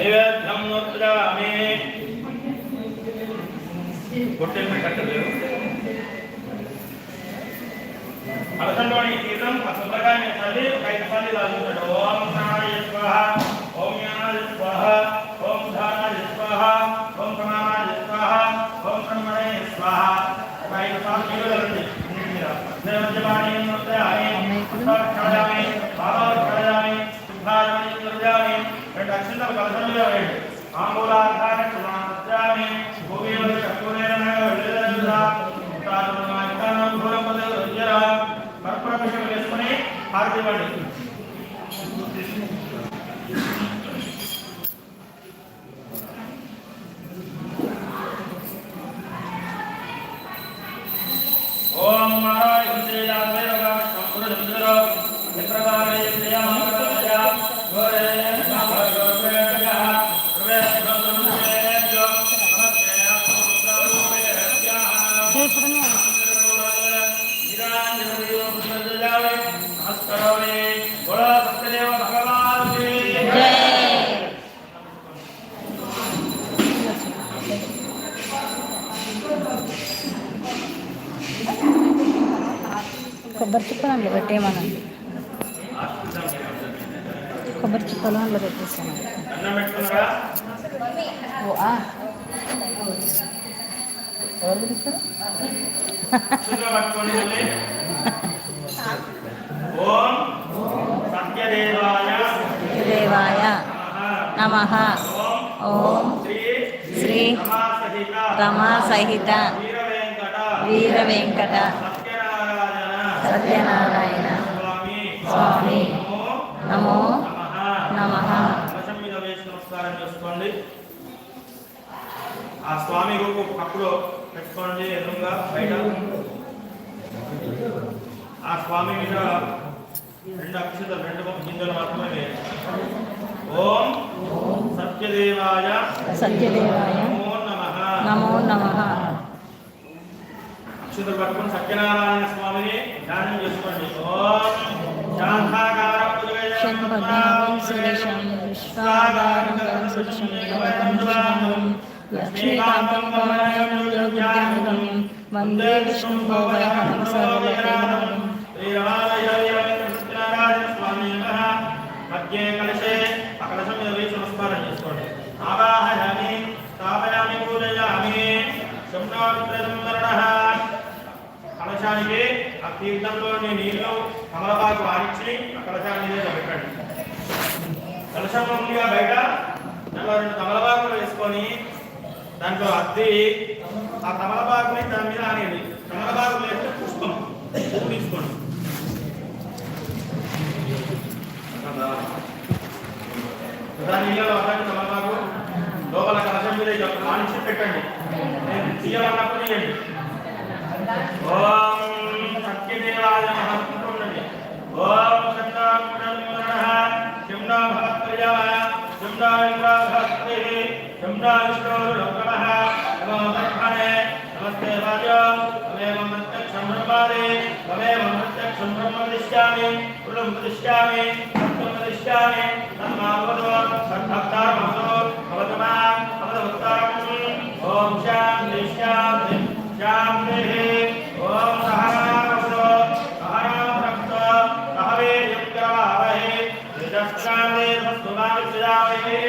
నైవేద్యం నోత్రామి పొట్టేమి కట్టలేదు. అర్థంలోని తీర్థం ఆ సుందరకాయ తల్లి? ఒక ఐదు సార్లు ఇలా చూస్తాడు ఓం ప్రాణాయ స్వాహ ఓం జ్ఞానాయ స్వాహ ఓం ధానాయ స్వాహ ఓం ప్రమాణాయ స్వాహ ఓం ప్రణమయ స్వాహ. ఒక ఐదు సార్లు నీళ్ళు కలండి రెండు అక్షంతలు కలసంలో వేయండి ఆంబూలాధార క్షమామి భూమి హారతి కొబ్బరి చిప్పలు అందులో పెట్టేయమనండి కొబ్బరి చిప్పలు అందులో పెట్టేసాను ఓ ఆ. ఎవరు పిలుస్తారు? దేవాయ నమ. ఓం శ్రీ రమా సహిత వీర వెంకట వీర వెంకట సత్యనారాయణ స్వామి. నమో నమో. నమస్కారం చేసుకోండి. ఆ స్వామి రూపు పక్కలో పెట్టుకోండి ఎదురుగా బయట. ఆ స్వామి మీద రెండు అక్షతలు రెండు గింజలు మాత్రమే ఓం. సత్యదేవాయ. సత్యదేవాయ. నమో నమః. నమో నమ. అక్షతలు పట్టుకుని సత్యనారాయణ స్వామిని ధ్యానం చేసుకోండి ఓం శాంతాకార శంభద్రాం సురేశం విశ్వాగారం గరం సురేశం నీలకంఠం లక్ష్మీకాంతం కమలయం యోగ్యానందం వందే విష్ణుం భోగహరం సర్వలోకైకనాథం తీర్థంలోని నీళ్ళు కమలబాకు ఆడించి కలశాన్ని మీద పెట్టండి కలశం ముందుగా బయట దాంట్లో రెండు తమలబాకులు వేసుకొని దాంట్లో అద్ది ఆ తమలబాకుని దాని మీద ఆనేది తమలపాకులు వేస్తే పుష్పం. పువ్వు తీసుకోండి. దాని నీళ్ళలో అడ్డానికి తమలబాకు లోపల కలశం మీద ఇట్లా పెట్టండి. నేను తీయాలన్నప్పుడు తీయండి. ఓం शक्यदेवाय नमः कुण्डले ॐ शक्ता कुण्डलमरणः शम्ना भक्त्याय शम्ना विग्रहभक्तिः शम्ना विष्णुरुकमः नमोऽध्याने नमस्ते वाजो तमेव प्रत्यक्षं ब्रह्मादे तमेव प्रत्यक्षं ब्रह्म दृश्यामि कुलं दृश्यामि सत्यं दृश्यामि तन्मावतो सद्भक्तारमहतो भवतमां भवतभक्तारं ॐ शान्ति शान्ति शान्तिः తేజస్కాంతే వస్తుమావిశ్యావహే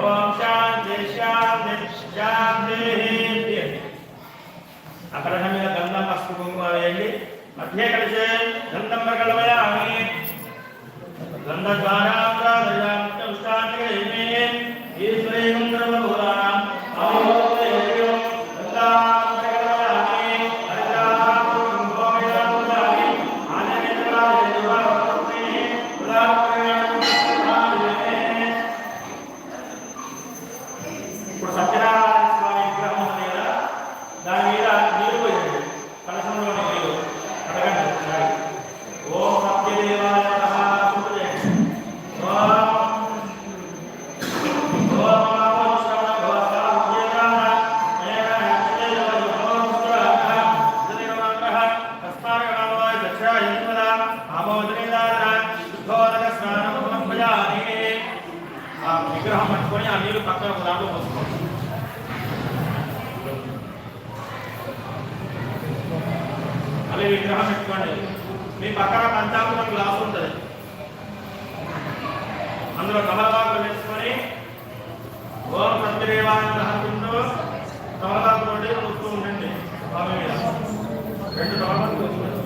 ఓం శాంతి శాంతి శాంతి అక్కడ మీద గంధం పసుపు కుంకుమ వేయండి మధ్య కలిసే గంధం ప్రకటమయామి ఇప్పుడు సత్యనారాయణ స్వామి విగ్రహం ఉంది కదా దాని మీద నీరు పోయండి కలశంలో నీరు అడగండి ఒకసారి. ఓం సత్యదేవాయ నమః శుభ చేయండి. విగ్రహం పట్టుకొని ఆ నీళ్ళు పక్కన ఒక దాంట్లో పోసుకోండి మళ్ళీ విగ్రహం పెట్టుకోండి మీ పక్కన పంచామృతం గ్లాస్ ఉంటుంది అందులో కమలబాగులు వేసుకొని ఓం సత్యదేవాయ నహంతో కమలబాగుతోటి చూస్తూ ఉండండి స్వామి మీద రెండు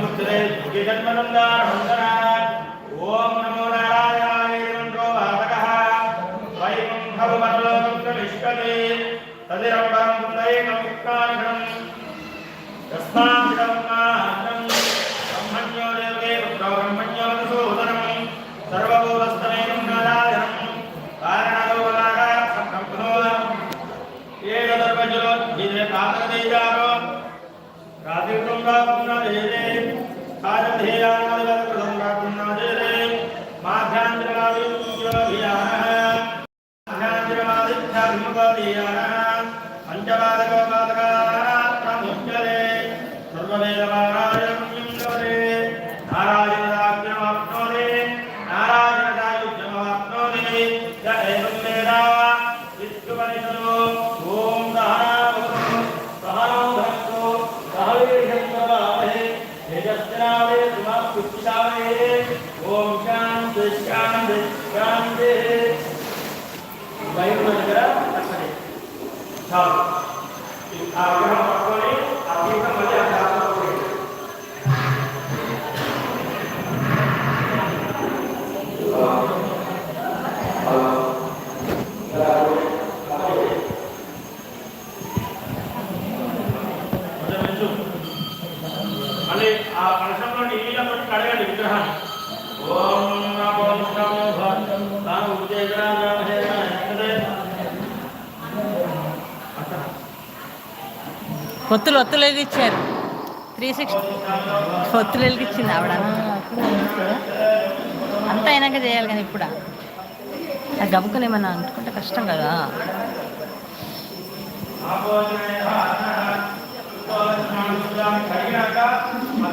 విముక్తముద్రే జన్మనందానందన ఓం சமபதியான பஞ்சபாதகோ ఆ ఒత్తులు ఒత్తులు వెలిగించారు. త్రీ సిక్స్టీ ఒత్తులు వెలిగించింది ఆవిడ. అంతా అయినాక చేయాలి కానీ ఇప్పుడు. ఆ గబుకలు ఏమన్నా అంటుకుంటే కష్టం కదా.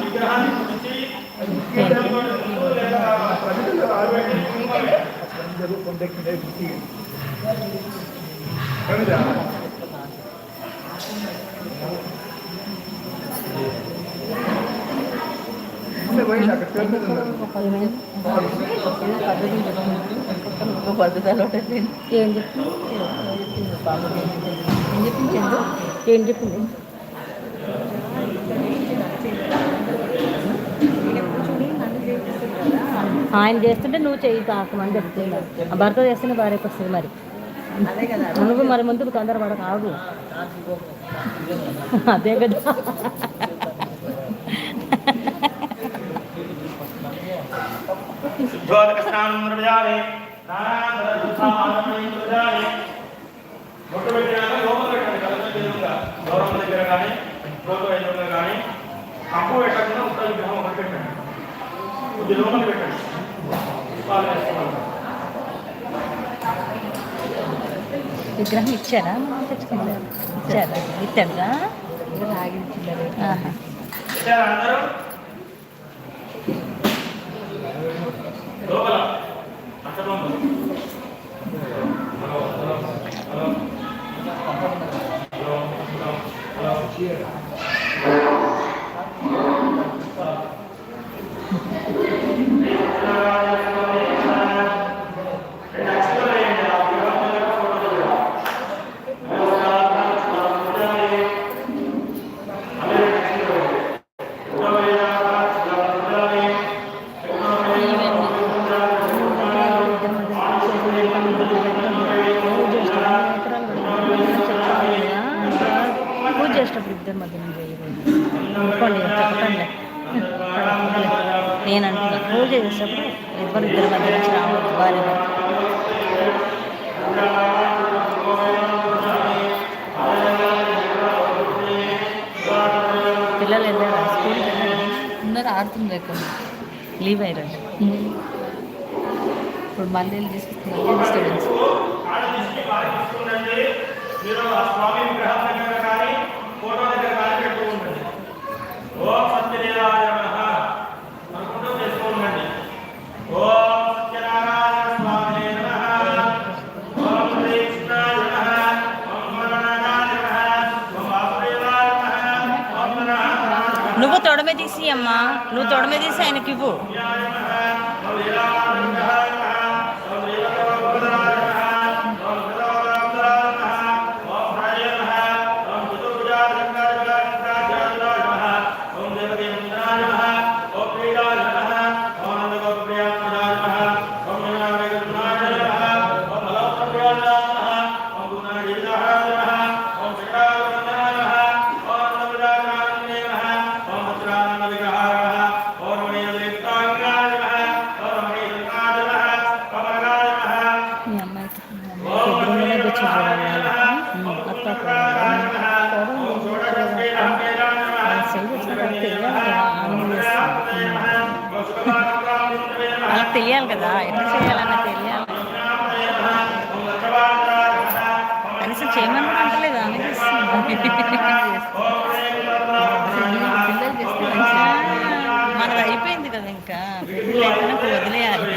విగ్రహాన్ని తుడిచి ఏంటి? ముందు లేదా ఆరబెట్టి కుంకుమ పెట్టాలి. ఏం చెప్పింది ఏం చెప్పింది ఆయన చేస్తుంటే నువ్వు చెయ్యి తాకమని చెప్తున్నా. ఆ భర్త చేస్తేనే భార్యకు వస్తుంది మరి. నువ్వు మరి ముందుకు తొందరపడక ఆగు అదే కదా. శుద్ధోదక స్నానం నిర్వజాలి నానాంతరశుద్ధానందమయం నిర్వజాలి బొట్టు పెట్టినాక లోపల పెట్టండి కలసం ఎదురుగా గౌరవం దగ్గర కానీ లోపల ఎదురుగా కానీ కంపు పెట్టకుండా ఉత్తర విగ్రహం ఒకటి పెట్టండి కొద్ది లోపల పెట్టండి విగ్రహం ఇచ్చారా. తెచ్చుకున్నారా ఇచ్చారా. ఇచ్చారా అందరూ? Thank you. చెప్పకండి నేను అంటున్నా. పూజ చేసేటప్పుడు ఎవరు ఇద్దరు మధ్య నుంచి రావద్దు భార్య భర్త. పిల్లలు వెళ్ళారా స్కూల్కి వెళ్ళారా? అందరు ఆడుతుంది ఎక్కడ? లీవ్ అయ్యారు? ఇప్పుడు మళ్ళీ డిస్టర్బెన్స్ ఉండండి మీరు ఆ స్వామి విగ్రహం దగ్గర కానీ ఫోటో దగ్గర కానీ ఉండండి ఓం సత్యదేవాయ నమః అనుకుంటూ చేస్తూ ఉండండి ఓం సత్యనారాయణ స్వామి నమః. ఓం శ్రీ కృష్ణాయ నమః. ఓం గణనాథాయ నమః. ఓం వాసుదేవాయ నమః. ఓం గణనాథాయ నువ్వు తొడమే తీసి అమ్మా. నువ్వు తొడమే తీసి ఆయనకి ఇవ్వు మనం పిల్లలు అయిపోయింది కదా ఇంకా. వదిలేయాలి.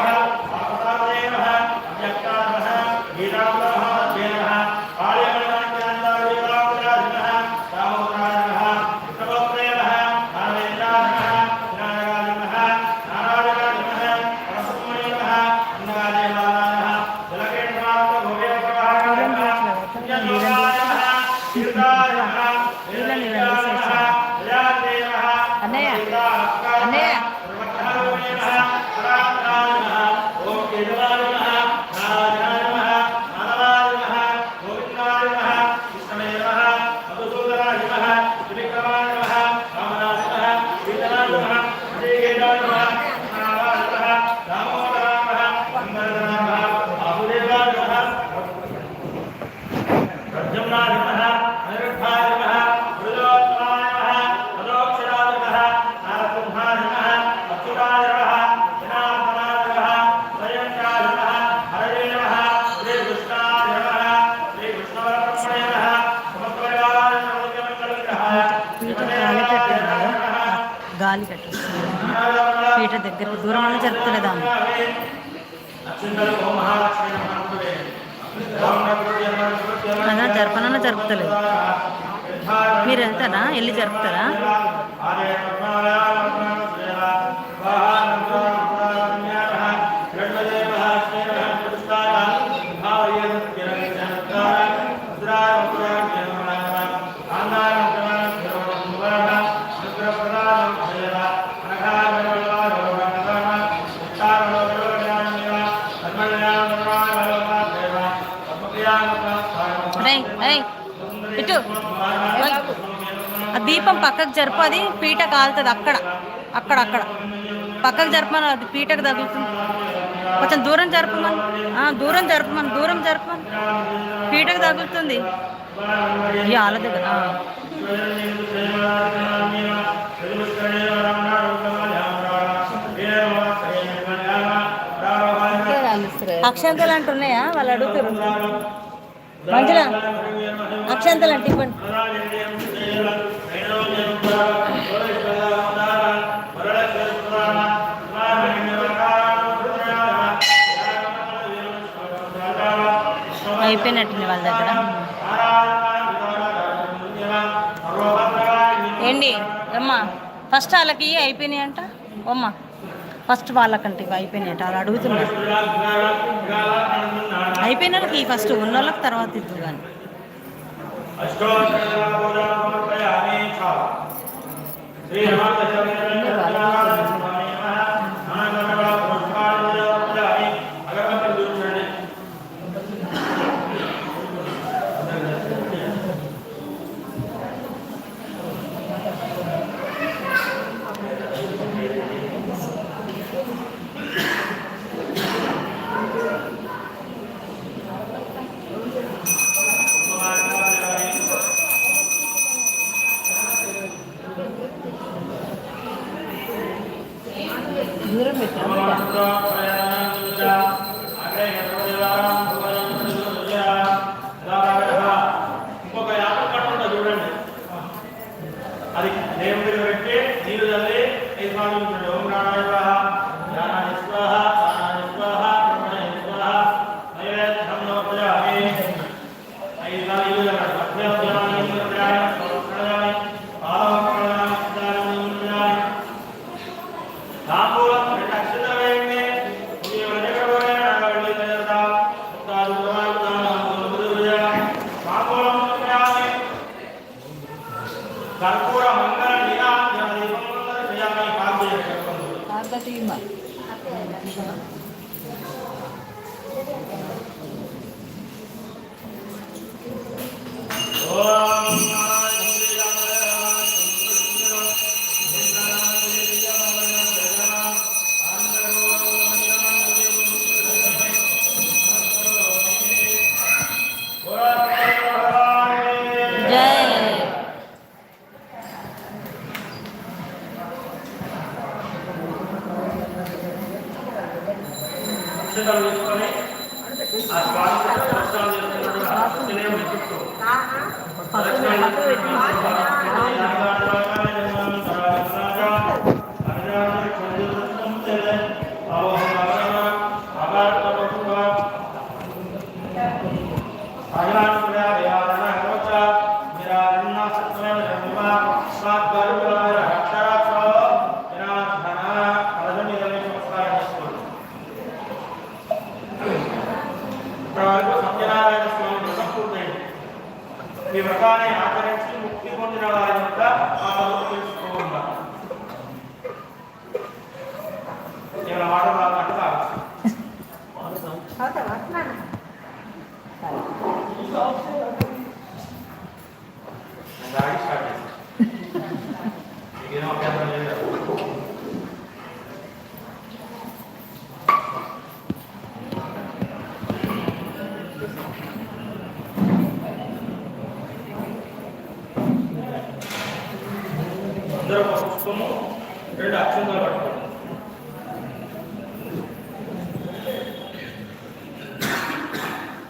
దగ్గర దూరం వల్ల జరుపుతలేదా అలా జరపనన్నా జరుపుతలేదు. మీరు వెళ్తారా వెళ్ళి జరుపుతారా? మొత్తం పక్కకు జరుపు అది పీట కాలుతుంది అక్కడ అక్కడ అక్కడ. పక్కకు జరపమని అది పీటకు తగులుతుంది. కొంచెం దూరం జరపమని దూరం జరపమని దూరం జరపమని పీటకు తగులుతుంది. ఈ ఆల దగ్గర అక్షంతలు అంటున్నాయా వాళ్ళు అడుగుతారు. మంచిగా అక్షంతలు అంటే ఇవ్వండి. అయిపోయినట్టుంది వాళ్ళ దగ్గర. ఏంటి? అమ్మా ఫస్ట్ వాళ్ళకి అయిపోయినాయి అంట అమ్మా ఫస్ట్ వాళ్ళకంటే ఇవి అయిపోయినాయంట వాళ్ళు అడుగుతున్నారు. అయిపోయిన వాళ్ళకి ఫస్ట్ ఉన్న వాళ్ళకి తర్వాత ఇద్దరు కానీ. আমরা 嘛。嗯 అక్షతలు తీసుకొని ఆ స్వామి చేసుకున్నప్పుడు